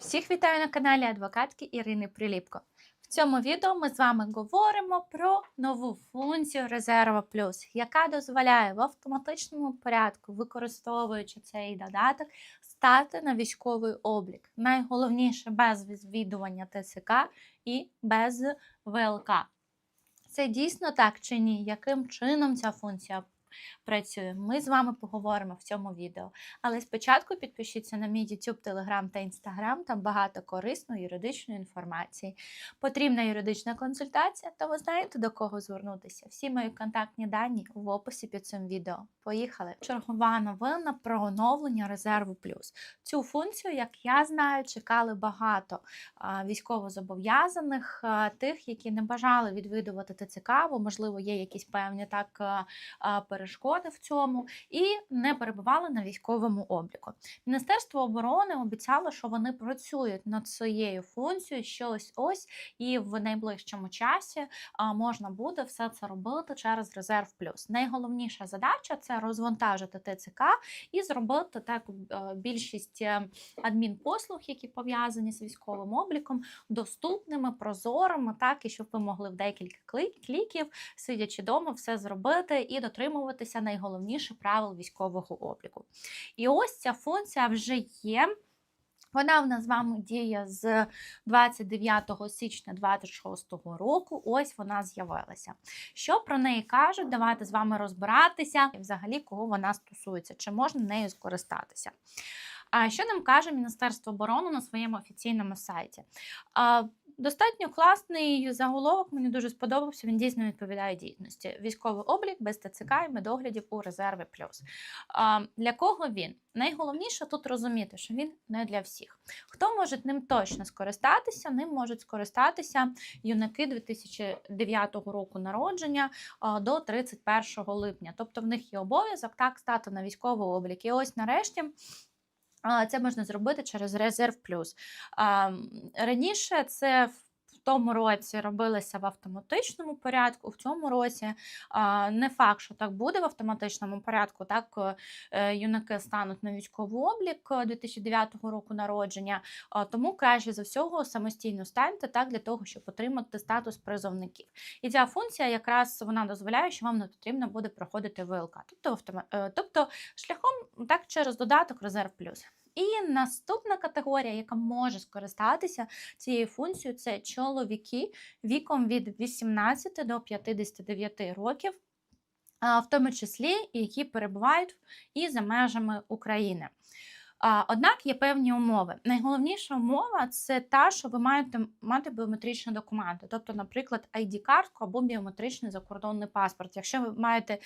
Всіх вітаю на каналі адвокатки Ірини Приліпко. В цьому відео ми з вами говоримо про нову функцію Резерва Плюс, яка дозволяє в автоматичному порядку, використовуючи цей додаток, стати на військовий облік. Найголовніше без відвідування ТСК і без ВЛК. Це дійсно так чи ні? Яким чином ця функція працює? Ми з вами поговоримо в цьому відео. Але спочатку підпишіться на мій YouTube, Telegram та Instagram, там багато корисної юридичної інформації. Потрібна юридична консультація, та ви знаєте до кого звернутися. Всі мої контактні дані в описі під цим відео. Поїхали! Чергова новина про оновлення резерву плюс. Цю функцію, як я знаю, чекали багато військовозобов'язаних, тих, які не бажали відвідувати ТЦК, бо, можливо, є якісь певні так а, перешкоди в цьому, і не перебували на військовому обліку. Міністерство оборони обіцяло, що вони працюють над цією функцією, що ось ось і в найближчому часі можна буде все це робити через резерв плюс. Найголовніша задача це розвантажити ТЦК і зробити так е, більшість е, адмінпослуг, які пов'язані з військовим обліком, доступними, прозорими, так і щоб ви могли в декілька кліків, сидячи вдома, все зробити і дотримуватися найголовніше правил військового обліку. І ось ця функція вже є. Вона в нас з вами діє з 29 січня 2026 року. Ось вона з'явилася. Що про неї кажуть? Давайте з вами розбиратися і взагалі кого вона стосується, чи можна нею скористатися. А що нам каже Міністерство оборони на своєму офіційному сайті? Достатньо класний заголовок, мені дуже сподобався. Він дійсно відповідає дійсності. Військовий облік без ТЦК і медоглядів у резерві плюс. А, Для кого він? Найголовніше тут розуміти, що він не для всіх. Хто може ним точно скористатися? Ним можуть скористатися юнаки 2009 року народження до 31 липня. Тобто в них є обов'язок так стати на військовий облік. І ось нарешті. Це можна зробити через резерв плюс. Раніше це тому році робилося в автоматичному порядку, в цьому році не факт, що так буде в автоматичному порядку. Так е, юнаки стануть на військовий облік е, 2009 року народження, тому краще за всього самостійно станьте так для того, щоб отримати статус призовників. І ця функція якраз вона дозволяє, що вам не потрібно буде проходити ВЛК, тобто автома... е, тобто шляхом так через додаток Резерв Плюс. І наступна категорія, яка може скористатися цією функцією, це чоловіки віком від 18 до 59 років, в тому числі які перебувають і за межами України. Однак є певні умови. Найголовніша умова це та, що ви маєте мати біометричні документи, тобто, наприклад, ID-картку або біометричний закордонний паспорт. Якщо ви маєте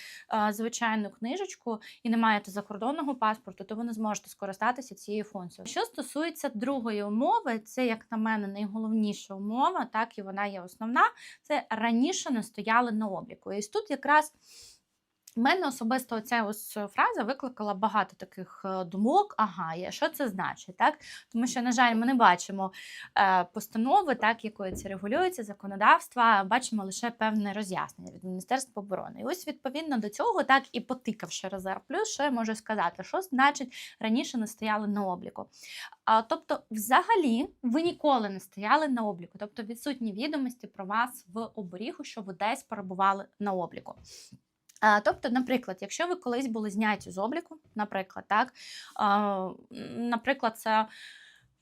звичайну книжечку і не маєте закордонного паспорту, то ви не зможете скористатися цією функцією. Що стосується другої умови, це, як на мене, найголовніша умова, так і вона є основна. Це раніше не стояли на обліку. І тут якраз. У мене особисто ця ось фраза викликала багато таких е, думок. Ага, що це значить? так? Тому що, на жаль, ми не бачимо е, постанови, так, якою це регулюється, законодавства, бачимо лише певне роз'яснення від Міністерства оборони. І ось відповідно до цього, так і потикавши резерв плюс, що я можу сказати, що значить раніше не стояли на обліку. А, тобто, взагалі, ви ніколи не стояли на обліку, тобто відсутні відомості про вас в оберігу, що ви десь перебували на обліку. А, Тобто, наприклад, якщо ви колись були зняті з обліку, наприклад, так, наприклад, це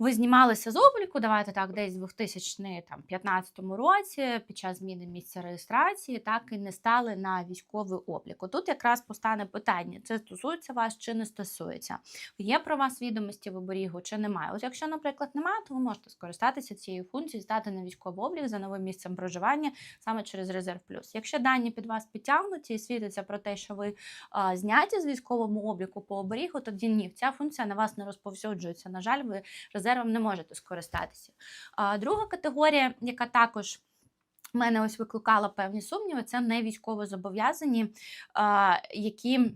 ви знімалися з обліку, давайте так, десь в 2015 році, під час зміни місця реєстрації, так і не стали на військовий облік. Тут якраз постане питання: це стосується вас чи не стосується. Є про вас відомості в оберігу чи немає. От якщо, наприклад, немає, то ви можете скористатися цією функцією, здати на військовий облік за новим місцем проживання саме через резерв плюс. Якщо дані під вас підтягнуті і світиться про те, що ви а, зняті з військовому обліку по оберігу, тоді ні, ця функція на вас не розповсюджується. На жаль, ви резервом не можете скористатися. А, друга категорія, яка також мене ось викликала певні сумніви, це не військово зобов'язані, які.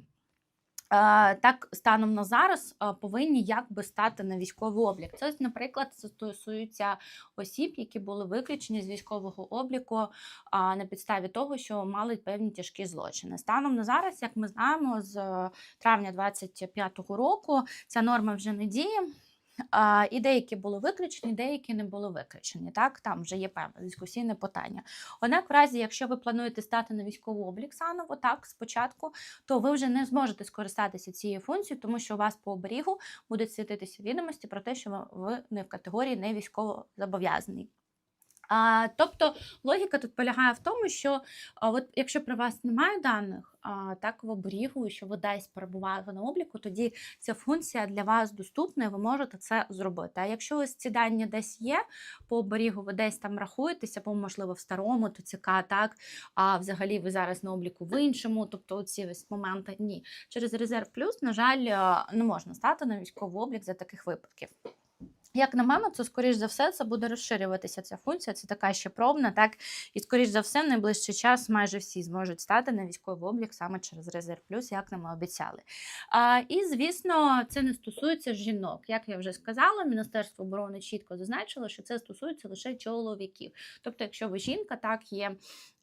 Так, станом на зараз повинні якби стати на військовий облік. Це, наприклад, стосується осіб, які були виключені з військового обліку на підставі того, що мали певні тяжкі злочини. Станом на зараз, як ми знаємо, з е, травня 25-го року ця норма вже не діє. І деякі були виключені, деякі не були виключені. Так, там вже є певне дискусійне питання. Однак, в разі, якщо ви плануєте стати на військовий облік саново, так спочатку, то ви вже не зможете скористатися цією функцією, тому що у вас по оберігу будуть світитися відомості про те, що ви не в категорії не військово зобов'язаний. А, тобто логіка тут полягає в тому, що а, от, якщо про вас немає даних, а, так в оберігу, що ви десь перебуваєте на обліку, тоді ця функція для вас доступна, і ви можете це зробити. А якщо ось ці дані десь є по оберігу, ви десь там рахуєтеся, або можливо в старому ТЦК, так а взагалі ви зараз на обліку в іншому, тобто ці ось моменти ні. Через резерв плюс, на жаль, не можна стати на військовий облік за таких випадків. Як на мене, то скоріш за все це буде розширюватися ця функція. Це така ще пробна, так і скоріш за все, в найближчий час майже всі зможуть стати на військовий облік саме через резерв плюс, як нам обіцяли. А, і звісно, це не стосується жінок. Як я вже сказала, Міністерство оборони чітко зазначило, що це стосується лише чоловіків. Тобто, якщо ви жінка, так є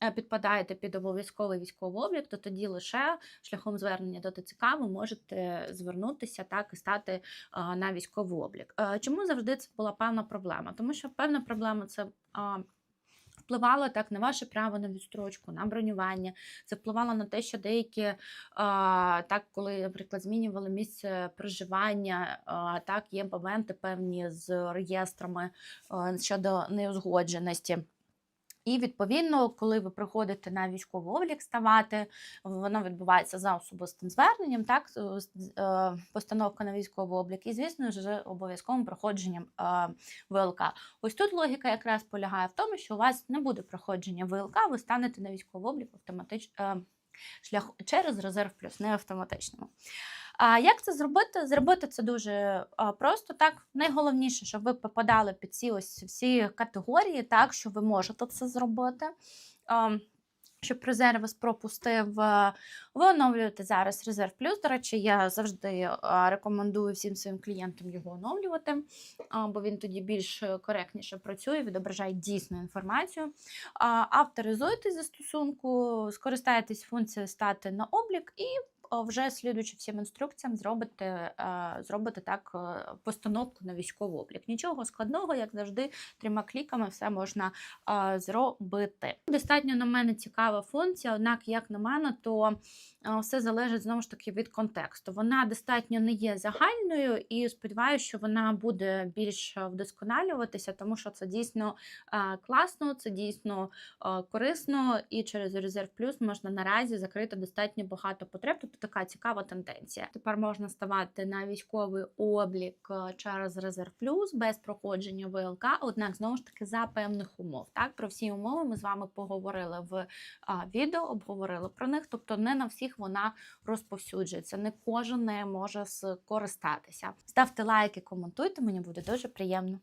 е, підпадаєте під обов'язковий військовий облік, то тоді лише шляхом звернення до ТЦК ви можете звернутися так і стати на військовий облік. Е, Чому завжди це була певна проблема? Тому що певна проблема це. а, Впливало так на ваше право на відстрочку, на бронювання. Це впливало на те, що деякі а, так, коли, наприклад, змінювали місце проживання, а, так є моменти певні з реєстрами а, щодо неузгодженості. І відповідно, коли ви приходите на військовий облік ставати, воно відбувається за особистим зверненням, так е, постановка на військовий облік, і звісно ж обов'язковим проходженням е, ВЛК. Ось тут логіка якраз полягає в тому, що у вас не буде проходження ВЛК, ви станете на військовий облік автоматично шлях через резерв плюс, не автоматичному. А як це зробити? Зробити це дуже просто. Так, найголовніше, щоб ви попадали під ці ось всі категорії, так що ви можете це зробити. Щоб резерв вас пропустив, ви оновлюєте зараз резерв плюс. До речі, я завжди рекомендую всім своїм клієнтам його оновлювати, бо він тоді більш коректніше працює, відображає дійсну інформацію. Авторизуйте застосунку, скористайтесь функцією стати на облік і вже слідуючи всім інструкціям, зробите, е, зробите так е, постановку на військовий облік. Нічого складного, як завжди, трьома кліками все можна е, зробити. Достатньо на мене цікава функція, однак, як на мене, то все залежить знову ж таки від контексту. Вона достатньо не є загальною, і сподіваюся, що вона буде більш вдосконалюватися, тому що це дійсно класно, це дійсно корисно, і через резерв плюс можна наразі закрити достатньо багато потреб. Тобто така цікава тенденція. Тепер можна ставати на військовий облік е, через резерв плюс без проходження ВЛК, однак знову ж таки за певних умов. Так, про всі умови ми з вами поговорили в а, відео, обговорили про них. Тобто не на всіх вона розповсюджується, не кожен не може скористатися. Ставте лайки, коментуйте, мені буде дуже приємно.